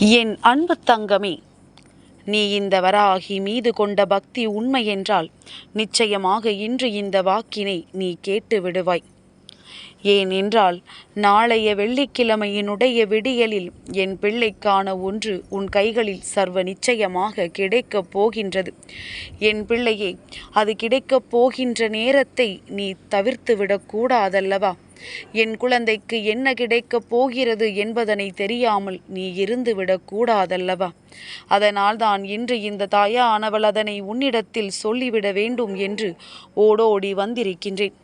என் அன்பு தங்கமே நீ இந்த வராகி மீது கொண்ட பக்தி உண்மை என்றால் நிச்சயமாக இன்று இந்த வாக்கினை நீ கேட்டு விடுவாய். ஏனென்றால் நாளைய வெள்ளிக்கிழமையினுடைய விடியலில் என் பிள்ளைக்கான ஒன்று உன் கைகளில் சர்வ நிச்சயமாக கிடைக்கப் போகின்றது. என் பிள்ளையே அது கிடைக்கப் போகின்ற நேரத்தை நீ தவிர்த்து விடக்கூடாதல்லவா என் குழந்தைக்கு என்ன கிடைக்கப் போகிறது என்பதனை தெரியாமல் நீ இருந்து விடக்கூடாதல்லவா அதனால்தான் இன்று இந்த தாயானவள் அதனை உன்னிடத்தில் சொல்லிவிட வேண்டும் என்று ஓடோடி வந்திருக்கின்றேன்.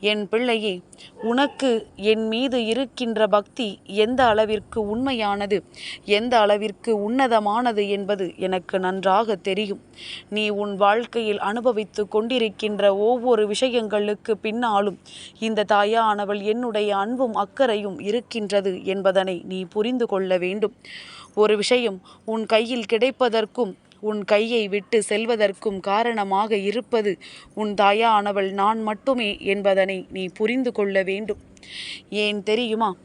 என் பிள்ளையே உனக்கு என் மீது இருக்கின்ற பக்தி எந்த அளவிற்கு உண்மையானது எந்த அளவிற்கு உன்னதமானது என்பது எனக்கு நன்றாக தெரியும். நீ உன் வாழ்க்கையில் அனுபவித்து கொண்டிருக்கின்ற ஒவ்வொரு விஷயங்களுக்கு பின்னாலும் இந்த தாயானவள் என்னுடைய அன்பும் அக்கறையும் இருக்கின்றது என்பதனை நீ புரிந்து கொள்ள வேண்டும். ஒரு விஷயம் உன் கையில் கிடைப்பதற்கும் உன் கையை விட்டு செல்வதற்கும் காரணமாக இருப்பது உன் தாயானவள் நான் மட்டுமே என்பதனை நீ புரிந்து கொள்ள வேண்டும். ஏன் தெரியுமா?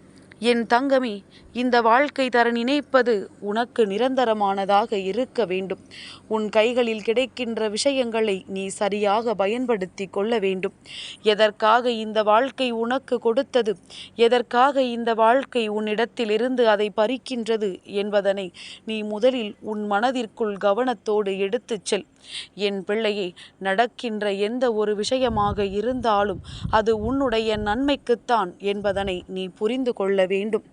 என் தங்கமே இந்த வாழ்க்கை தர நினைப்பது உனக்கு நிரந்தரமானதாக இருக்க வேண்டும். உன் கைகளில் கிடைக்கின்ற விஷயங்களை நீ சரியாக பயன்படுத்தி கொள்ள வேண்டும். எதற்காக இந்த வாழ்க்கை உனக்கு கொடுத்தது? எதற்காக இந்த வாழ்க்கை உன்னிடத்திலிருந்து அதை பறிக்கின்றது என்பதனை நீ முதலில் உன் மனதிற்குள் கவனத்தோடு எடுத்துச் செல். என் பிள்ளையை நடக்கின்ற எந்த ஒரு விஷயமாக இருந்தாலும் அது உன்னுடைய நன்மைக்குத்தான் என்பதனை நீ புரிந்து கொள்ள வேண்டும்.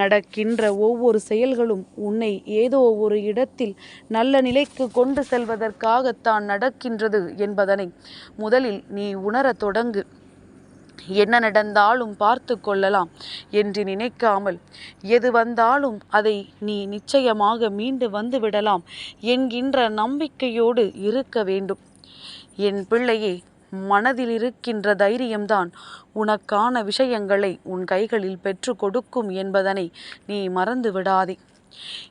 நடக்கின்ற ஒவ்வொரு செயல்களும் உன்னை ஏதோ ஒரு இடத்தில் நல்ல நிலைக்கு கொண்டு செல்வதற்காகத்தான் நடக்கின்றது என்பதனை முதலில் நீ உணரத் தொடங்கு. என்ன நடந்தாலும் பார்த்து கொள்ளலாம் என்று நினைக்காமல் எது வந்தாலும் அதை நீ நிச்சயமாக மீண்டு வந்து விடலாம் என்கின்ற நம்பிக்கையோடு இருக்க வேண்டும். என் பிள்ளையே மனதில் இருக்கின்ற தைரியம்தான். உனக்கான விஷயங்களை உன் கைகளில் பெற்று கொடுக்கும் என்பதனை நீ மறந்து விடாதே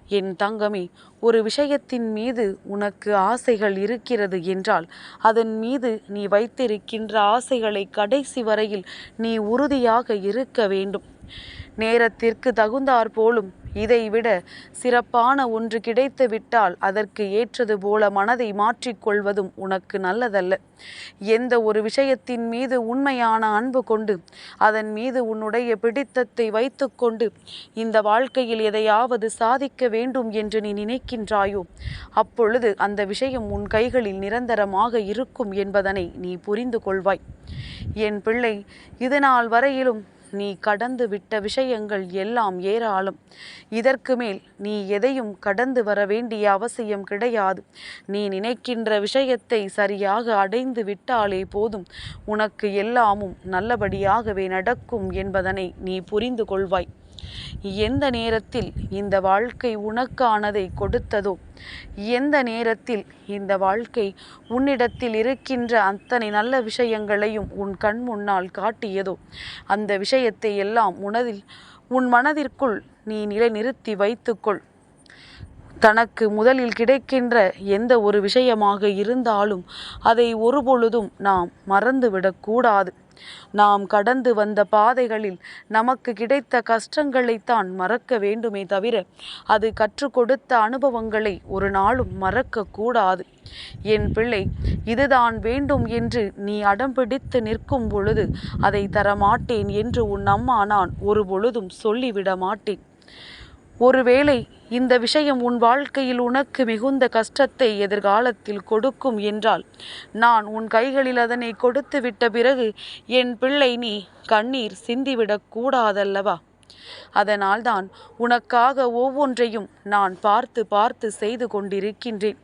என் தங்கமே ஒரு விஷயத்தின் மீது உனக்கு ஆசைகள் இருக்கிறது என்றால் அதன் மீது நீ வைத்திருக்கின்ற ஆசைகளை கடைசி வரையில் நீ உறுதியாக இருக்க வேண்டும். நேரத்திற்கு தகுந்தாற் போலும் இதைவிட சிறப்பான ஒன்று கிடைத்து விட்டால் அதற்கு ஏற்றது போல மனதை மாற்றிக்கொள்வதும் உனக்கு நல்லதல்ல. எந்த ஒரு விஷயத்தின் மீது உண்மையான அன்பு கொண்டு அதன் மீது உன்னுடைய பிடித்தத்தை வைத்துக்கொண்டு இந்த வாழ்க்கையில் எதையாவது சாதிக்க வேண்டும் என்று நீ நினைக்கின்றாயோ அப்பொழுது அந்த விஷயம் உன் கைகளில் நிரந்தரமாக இருக்கும் என்பதனை நீ புரிந்து கொள்வாய். என் பிள்ளை இது நாள் வரையிலும் நீ கடந்து விட்ட விஷயங்கள் எல்லாம் ஏராளம். இதற்கு மேல் நீ எதையும் கடந்து வர வேண்டிய அவசியம் கிடையாது. நீ நினைக்கின்ற விஷயத்தை சரியாக அடைந்து விட்டாலே போதும். உனக்கு எல்லாமும் நல்லபடியாகவே நடக்கும் என்பதனை நீ புரிந்து கொள்வாய். எந்த நேரத்தில் இந்த வாழ்க்கை உனக்கானதை கொடுத்ததோ? எந்த நேரத்தில் இந்த வாழ்க்கை உன்னிடத்தில் இருக்கின்ற அத்தனை நல்ல விஷயங்களையும் உன் கண் முன்னால் காட்டியதோ? அந்த விஷயத்தை எல்லாம் உனதில் உன் மனதிற்குள் நீ நிலைநிறுத்தி வைத்துக்கொள். தனக்கு முதலில் கிடைக்கின்ற எந்த ஒரு விஷயமாக இருந்தாலும் அதை ஒருபொழுதும் நாம் மறந்துவிடக்கூடாது. நாம் கடந்து வந்த பாதைகளில் நமக்கு கிடைத்த கஷ்டங்களைத்தான் மறக்க வேண்டுமே தவிர அது கற்றுக் கொடுத்த அனுபவங்களை ஒரு நாளும் மறக்கக்கூடாது என் பிள்ளை இதுதான் வேண்டும் என்று நீ அடம்பிடித்து நிற்கும் பொழுது அதை தரமாட்டேன் என்று உன் அம்மா நான் ஒரு பொழுதும் சொல்லிவிட மாட்டேன். ஒருவேளை இந்த விஷயம் உன் வாழ்க்கையில் உனக்கு மிகுந்த கஷ்டத்தை எதிர்காலத்தில் கொடுக்கும் என்றால் நான் உன் கைகளில் அதனை கொடுத்து விட்ட பிறகு என் பிள்ளை நீ கண்ணீர் சிந்திவிடக் கூடாதல்லவா? அதனால்தான் உனக்காக ஒவ்வொன்றையும் நான் பார்த்து பார்த்து செய்து கொண்டிருக்கின்றேன்.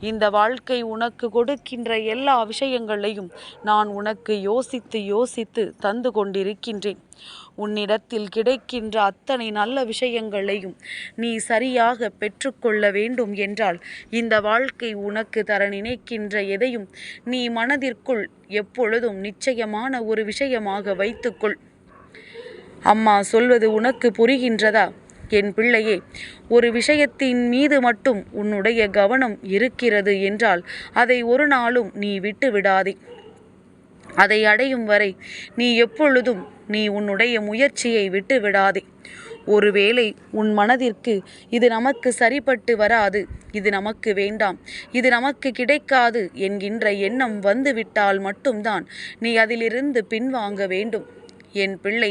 இந்த வாழ்க்கை உனக்கு கொடுக்கின்ற எல்லா விஷயங்களையும் நான் உனக்கு யோசித்து யோசித்து தந்து கொண்டிருக்கின்றேன். உன்னிடத்தில் கிடைக்கின்ற அத்தனை நல்ல விஷயங்களையும் நீ சரியாக பெற்றுக்கொள்ள வேண்டும் என்றால் இந்த வாழ்க்கை உனக்கு தர நினைக்கின்ற எதையும் நீ மனதிற்குள் எப்பொழுதும் நிச்சயமான ஒரு விஷயமாக வைத்துக்கொள். அம்மா சொல்வது உனக்கு புரிகின்றதா? என் பிள்ளையே ஒரு விஷயத்தின் மீது மட்டும் உன்னுடைய கவனம் இருக்கிறது என்றால் அதை ஒரு நாளும் நீ விட்டு விடாதே. அதை அடையும் வரை நீ எப்பொழுதும் நீ உன்னுடைய முயற்சியை விட்டு விடாதே. ஒருவேளை உன் மனதிற்கு இது நமக்கு சரிப்பட்டு வராது இது நமக்கு வேண்டாம் இது நமக்கு கிடைக்காது என்கின்ற எண்ணம் வந்துவிட்டால் மட்டும்தான் நீ அதிலிருந்து பின்வாங்க வேண்டும். என் பிள்ளை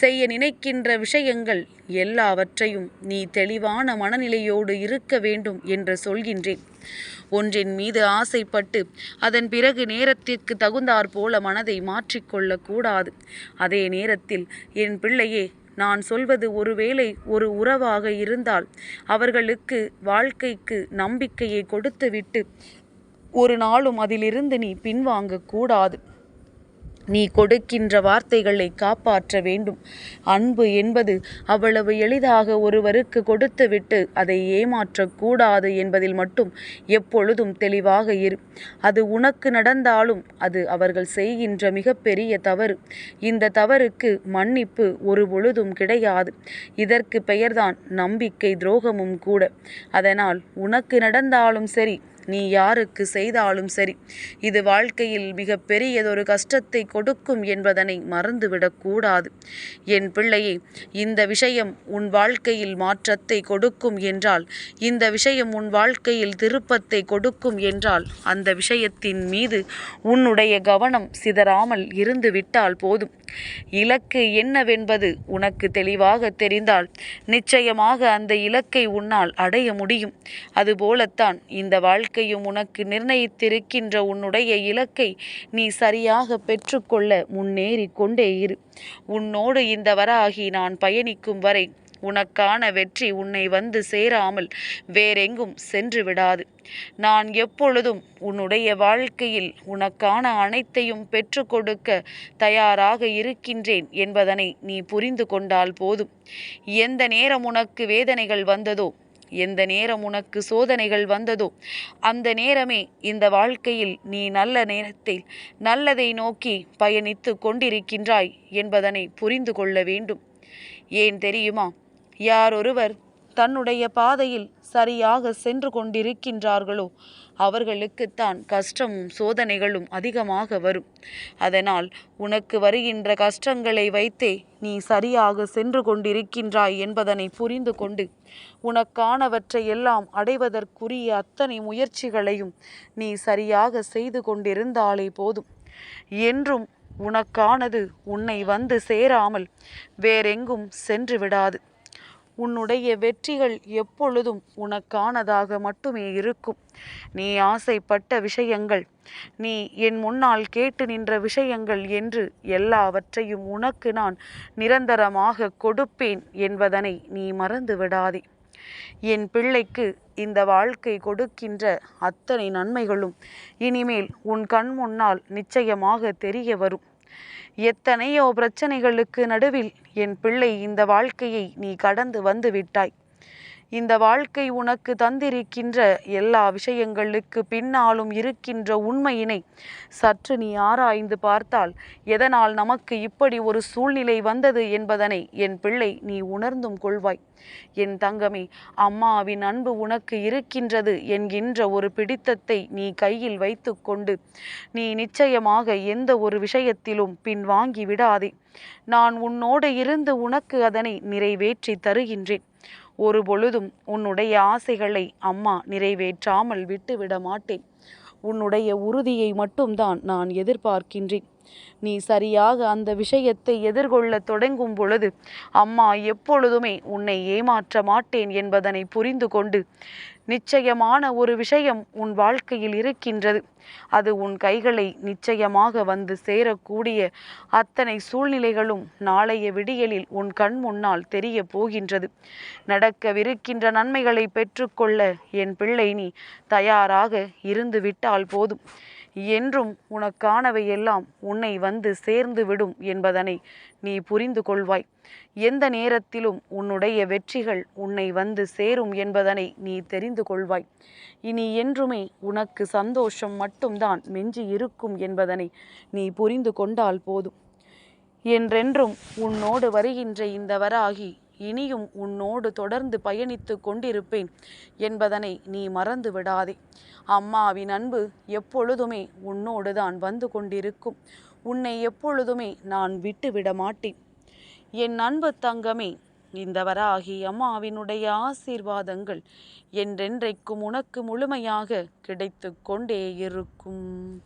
செய்ய நினைக்கின்ற விஷயங்கள் எல்லாவற்றையும் நீ தெளிவான மனநிலையோடு இருக்க வேண்டும் என்று சொல்கின்றேன். ஒன்றின் மீது ஆசைப்பட்டு அதன் பிறகு நேரத்திற்கு தகுந்தாற் போல மனதை மாற்றிக்கொள்ளக்கூடாது அதே நேரத்தில் என் பிள்ளையே நான் சொல்வது ஒருவேளை ஒரு உறவாக இருந்தால் அவர்களுக்கு வாழ்க்கைக்கு நம்பிக்கையை கொடுத்துவிட்டு ஒரு நாளும் அதிலிருந்து நீ பின்வாங்கக்கூடாது நீ கொடுக்கின்ற வார்த்தைகளை காப்பாற்ற வேண்டும். அன்பு என்பது அவ்வளவு எளிதாக ஒருவருக்கு கொடுத்துவிட்டு அதை ஏமாற்றக்கூடாது என்பதில் மட்டும் எப்பொழுதும் தெளிவாக இரு. அது உனக்கு நடந்தாலும் அது அவர்கள் செய்கின்ற மிகப்பெரிய தவறு. இந்த தவறுக்கு மன்னிப்பு ஒரு பொழுதும் கிடையாது. இதற்கு பெயர்தான் நம்பிக்கை துரோகமும் கூட. அதனால் உனக்கு நடந்தாலும் சரி நீ யாருக்கு செய்தாலும் சரி. இது வாழ்க்கையில் மிக பெரியதொரு கஷ்டத்தை கொடுக்கும் என்பதனை மறந்துவிடக்கூடாது என் பிள்ளையே இந்த விஷயம் உன் வாழ்க்கையில் மாற்றத்தை கொடுக்கும் என்றால் இந்த விஷயம் உன் வாழ்க்கையில் திருப்பத்தை கொடுக்கும் என்றால் அந்த விஷயத்தின் மீது உன்னுடைய கவனம் சிதறாமல் இருந்து விட்டால் போதும். இலக்கு என்னவென்பது உனக்கு தெளிவாக தெரிந்தால் நிச்சயமாக அந்த இலக்கை உன்னால் அடைய முடியும். அதுபோலத்தான் இந்த வாழ்க்கையும் உனக்கு நிர்ணயித்திருக்கின்ற உன்னுடைய இலக்கை நீ சரியாக பெற்றுக்கொள்ள முன்னேறி கொண்டே இரு. உன்னோடு இந்த வராகி நான் பயணிக்கும் வரை உனக்கான வெற்றி உன்னை வந்து சேராமல் வேறெங்கும் சென்று விடாது. நான் எப்பொழுதும் உன்னுடைய வாழ்க்கையில் உனக்கான அனைத்தையும் பெற்று கொடுக்க தயாராக இருக்கின்றேன் என்பதனை நீ புரிந்து கொண்டால் போதும். எந்த நேரம் உனக்கு வேதனைகள் வந்ததோ எந்த நேரம் உனக்கு சோதனைகள் வந்ததோ அந்த நேரமே இந்த வாழ்க்கையில் நீ நல்ல நேரத்தில் நல்லதை நோக்கி பயணித்து கொண்டிருக்கின்றாய் என்பதனை புரிந்து கொள்ள வேண்டும். ஏன் தெரியுமா? யாரொருவர் தன்னுடைய பாதையில் சரியாக சென்று கொண்டிருக்கின்றார்களோ அவர்களுக்குத்தான் கஷ்டமும் சோதனைகளும் அதிகமாக வரும். அதனால் உனக்கு வருகின்ற கஷ்டங்களை வைத்தே நீ சரியாக சென்று கொண்டிருக்கின்றாய் என்பதனை புரிந்து கொண்டு உனக்கானவற்றை எல்லாம் அடைவதற்குரிய அத்தனை முயற்சிகளையும் நீ சரியாக செய்து கொண்டிருந்தாலே போதும். என்றும் உனக்கானது உன்னை வந்து சேராமல் வேறெங்கும் சென்று விடாது. உன்னுடைய வெற்றிகள் எப்பொழுதும் உனக்கானதாக மட்டுமே இருக்கும். நீ ஆசைப்பட்ட விஷயங்கள் நீ என் முன்னால் கேட்டு நின்ற விஷயங்கள் என்று எல்லாவற்றையும் உனக்கு நான் நிரந்தரமாக கொடுப்பேன் என்பதனை நீ மறந்து விடாதே. என் பிள்ளைக்கு இந்த வாழ்க்கை கொடுக்கின்ற அத்தனை நன்மைகளும் இனிமேல் உன் கண் முன்னால் நிச்சயமாக தெரிய வரும். எத்தனையோ பிரச்சனைகளுக்கு நடுவில் என் பிள்ளை இந்த வாழ்க்கையை நீ கடந்து வந்து விட்டாய். இந்த வாழ்க்கை உனக்கு தந்திருக்கின்ற எல்லா விஷயங்களுக்கு பின்னாலும் இருக்கின்ற உண்மையினை சற்று நீ ஆராய்ந்து பார்த்தால் எதனால் நமக்கு இப்படி ஒரு சூழ்நிலை வந்தது என்பதனை என் பிள்ளை நீ உணர்ந்தும் கொள்வாய். என் தங்கமே அம்மாவின் அன்பு உனக்கு இருக்கின்றது என்கின்ற ஒரு பிடித்தத்தை நீ கையில் வைத்துக்கொண்டு நீ நிச்சயமாக எந்த ஒரு விஷயத்திலும் பின்வாங்கி விடாதே. நான் உன்னோடு இருந்து உனக்கு அதனை நிறைவேற்றி தருகின்றேன். ஒரு பொழுதும் உன்னுடைய ஆசைகளை அம்மா நிறைவேற்றாமல் விட்டுவிட மாட்டேன். உன்னுடைய உறுதியை மட்டும்தான் நான் எதிர்பார்க்கின்றேன். நீ சரியாக அந்த விஷயத்தை எதிர்கொள்ள தொடங்கும் பொழுது அம்மா எப்பொழுதுமே உன்னை ஏமாற்ற மாட்டேன் என்பதனை புரிந்து கொண்டு நிச்சயமான ஒரு விஷயம் உன் வாழ்க்கையில் இருக்கின்றது. அது உன் கைகளை நிச்சயமாக வந்து சேரக்கூடிய அத்தனை சூழ்நிலைகளும் நாளைய விடியலில் உன் கண் முன்னால் தெரிய போகின்றது. நடக்கவிருக்கின்ற நன்மைகளை பெற்றுக்கொள்ள என் பிள்ளை நீ தயாராக இருந்து விட்டால் போதும். என்றும் உனக்கானவை எல்லாம் உன்னை வந்து சேர்ந்து விடும் என்பதனை நீ புரிந்து கொள்வாய். எந்த நேரத்திலும் உன்னுடைய வெற்றிகள் உன்னை வந்து சேரும் என்பதனை நீ தெரிந்து கொள்வாய். இனி என்றுமே உனக்கு சந்தோஷம் மட்டும்தான் மெஞ்சி இருக்கும் என்பதனை நீ புரிந்து கொண்டால் போதும். என்றென்றும் உன்னோடு வருகின்ற இந்த வராகி இனியும் உன்னோடு தொடர்ந்து பயணித்து கொண்டிருப்பேன் என்பதனை நீ மறந்து விடாதே. அம்மாவின் அன்பு எப்பொழுதுமே உன்னோடு தான் வந்து கொண்டிருக்கும். உன்னை எப்பொழுதுமே நான் விட்டுவிட மாட்டேன். என் அன்பு தங்கமே இந்த வராகி அம்மாவினுடைய ஆசீர்வாதங்கள் என்றென்றைக்கும் உனக்கு முழுமையாக கிடைத்து கொண்டே இருக்கும்.